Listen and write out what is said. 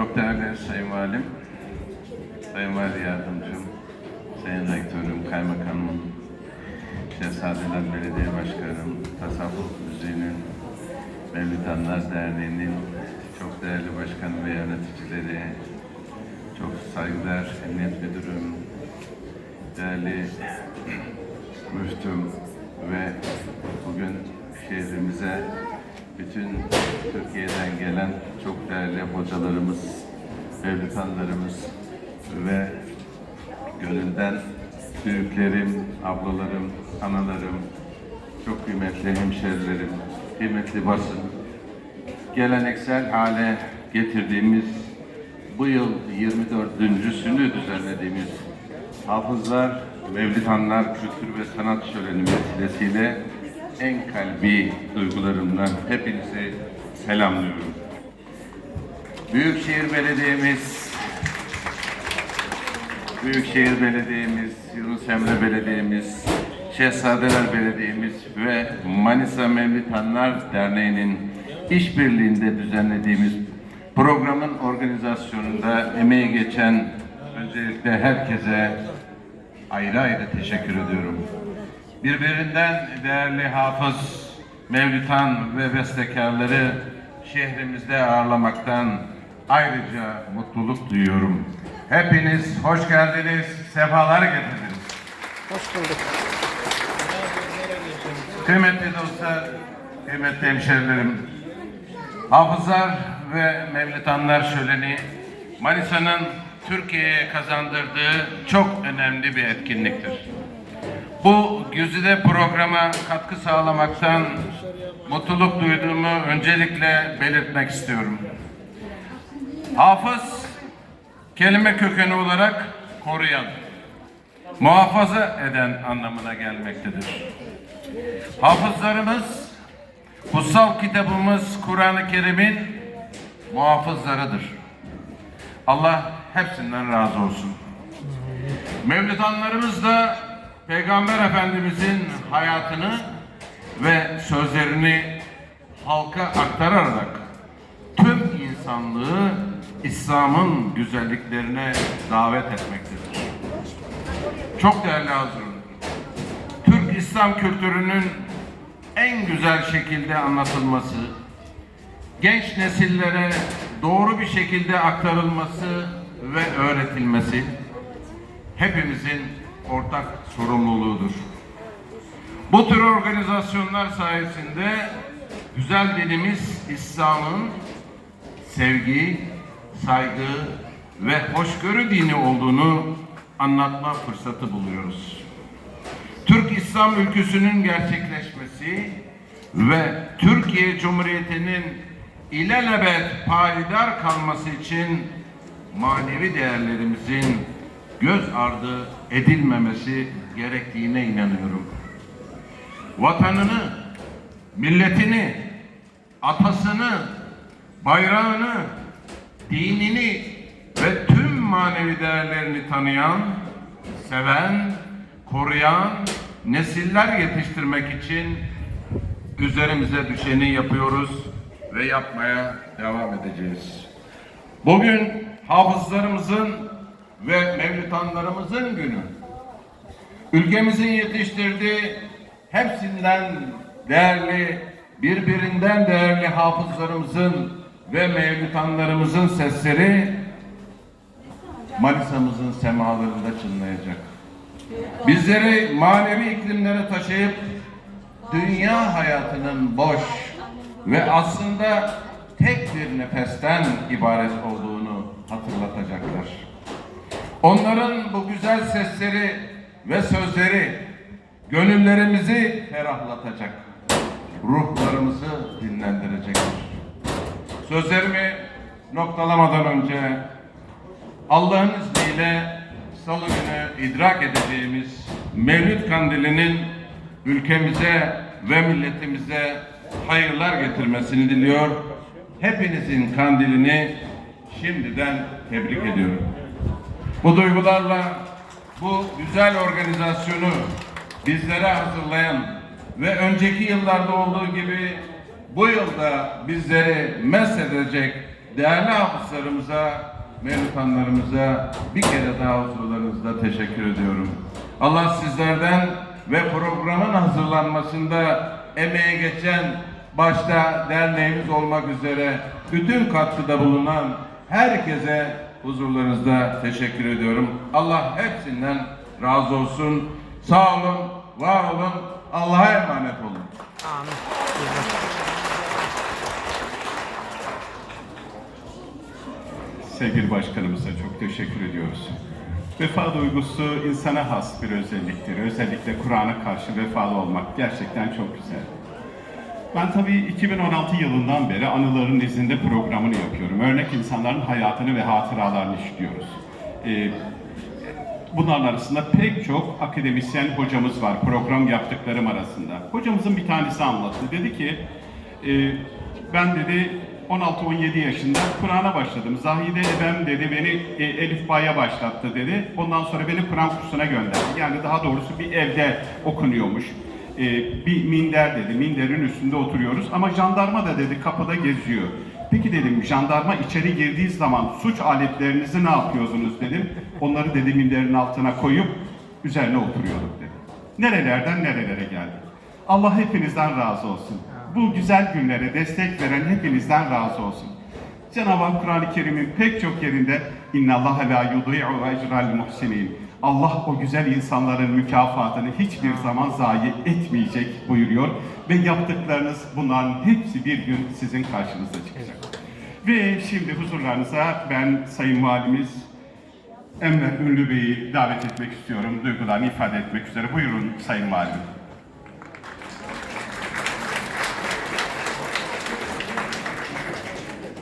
Çok değerli Sayın Valim, Sayın Vali Yardımcım, Sayın Rektörüm, Kaymakamım, Şehzadeler Belediye Başkanım, Tasavvuf Müziği'nin, Mevlidanlar Derneği'nin çok değerli başkanı ve yöneticileri, çok saygıdeğer Emniyet Müdürüm, değerli müftüm ve bugün şehrimize bütün Türkiye'den gelen çok değerli hocalarımız, mevlütanlarımız ve gönülden büyüklerim, ablalarım, analarım, çok kıymetli hemşerilerim, kıymetli basın, geleneksel hale getirdiğimiz bu yıl 24.sünü düzenlediğimiz Hafızlar, Mevlidanlar Kültür ve Sanat Şöleni vesilesiyle en kalbi duygularımdan hepinizi selamlıyorum. Büyükşehir Belediye'miz, Büyükşehir Belediye'miz, Yunus Emre Belediye'miz, Şehzadeler Belediye'miz ve Manisa Mevlitanlar Derneği'nin işbirliğinde düzenlediğimiz programın organizasyonunda emeği geçen öncelikle herkese ayrı ayrı teşekkür ediyorum. Birbirinden değerli hafız, mevlütan ve bestekarları şehrimizde ağırlamaktan ayrıca mutluluk duyuyorum. Hepiniz hoş geldiniz, sefalar getirdiniz. Hoş bulduk. Kıymetli dostlar, kıymetli hemşerilerim, hafızlar ve mevlitanlar şöleni Manisa'nın Türkiye'ye kazandırdığı çok önemli bir etkinliktir. Bu güzide programa katkı sağlamaktan mutluluk duyduğumu öncelikle belirtmek istiyorum. Hafız, kelime kökeni olarak koruyan, muhafaza eden anlamına gelmektedir. Hafızlarımız, kutsal kitabımız Kur'an-ı Kerim'in muhafızlarıdır. Allah hepsinden razı olsun. Mevlidanlarımız da Peygamber Efendimizin hayatını ve sözlerini halka aktararak tüm insanlığı İslam'ın güzelliklerine davet etmektedir. Çok değerli hazırım. Türk İslam kültürünün en güzel şekilde anlatılması, genç nesillere doğru bir şekilde aktarılması ve öğretilmesi hepimizin ortak sorumluluğudur. Bu tür organizasyonlar sayesinde güzel dinimiz İslam'ın sevgi, saygı ve hoşgörü dini olduğunu anlatma fırsatı buluyoruz. Türk İslam ülküsünün gerçekleşmesi ve Türkiye Cumhuriyeti'nin ilelebet payidar kalması için manevi değerlerimizin göz ardı edilmemesi gerektiğine inanıyorum. Vatanını, milletini, atasını, bayrağını, dinini ve tüm manevi değerlerini tanıyan, seven, koruyan nesiller yetiştirmek için üzerimize düşeni yapıyoruz ve yapmaya devam edeceğiz. Bugün hafızlarımızın ve mevlütanlarımızın günü. Ülkemizin yetiştirdiği hepsinden değerli, birbirinden değerli hafızlarımızın ve mevlütanlarımızın sesleri Manisa'mızın semalarında çınlayacak. Bizleri manevi iklimlere taşıyıp dünya hayatının boş ve aslında tek bir nefesten ibaret olduğunu hatırlatacaklar. Onların bu güzel sesleri ve sözleri gönüllerimizi ferahlatacak, ruhlarımızı dinlendirecektir. Sözlerimi noktalamadan önce Allah'ın izniyle salı günü idrak edeceğimiz Mevlüt Kandili'nin ülkemize ve milletimize hayırlar getirmesini diliyor. Hepinizin kandilini şimdiden tebrik ediyorum. Bu duygularla bu güzel organizasyonu bizlere hazırlayan ve önceki yıllarda olduğu gibi bu yılda bizleri mest edecek değerli hafızlarımıza, mevlutanlarımıza bir kere daha huzurlarınızda teşekkür ediyorum. Allah sizlerden ve programın hazırlanmasında emeği geçen başta derneğimiz olmak üzere bütün katkıda bulunan herkese huzurlarınızda teşekkür ediyorum. Allah hepsinden razı olsun. Sağ olun, var olun, Allah'a emanet olun. Amin. Buyurun başkanım. Sevgili başkanımıza çok teşekkür ediyoruz. Vefa duygusu insana has bir özelliktir. Özellikle Kur'an'a karşı vefalı olmak gerçekten çok güzel. Ben tabii 2016 yılından beri Anıların izinde programını yapıyorum. Örnek insanların hayatını ve hatıralarını işliyoruz. Ee, Bunların arasında pek çok akademisyen hocamız var program yaptıklarım arasında. Hocamızın bir tanesi anlattı. Dedi ki, e, ben dedi 16-17 yaşında Kur'an'a başladım. Zahide Ebem dedi beni e, Elif Ba'ya başlattı dedi. Ondan sonra beni Kur'an kursuna gönderdi. Yani daha doğrusu bir evde okunuyormuş. E, bir minder dedi. Minderin üstünde oturuyoruz ama jandarma da dedi kapıda geziyor. Peki dedim jandarma içeri girdiği zaman suç aletlerinizi ne yapıyordunuz dedim. Onları dedi minderin altına koyup üzerine oturuyorduk dedi. Nerelerden nerelere geldik. Allah hepinizden razı olsun. Bu güzel günlere destek veren hepinizden razı olsun. Cenab-ı Hak Kur'an-ı Kerim'in pek çok yerinde Allah la yudhi'u ecral muhsinin. Allah o güzel insanların mükafatını hiçbir zaman zayi etmeyecek buyuruyor ve yaptıklarınız bunların hepsi bir gün sizin karşınıza çıkacak. Ve şimdi huzurlarınıza ben Sayın Valimiz Enver Ünlü Bey'i davet etmek istiyorum. Duygularını ifade etmek üzere. Buyurun Sayın Valim.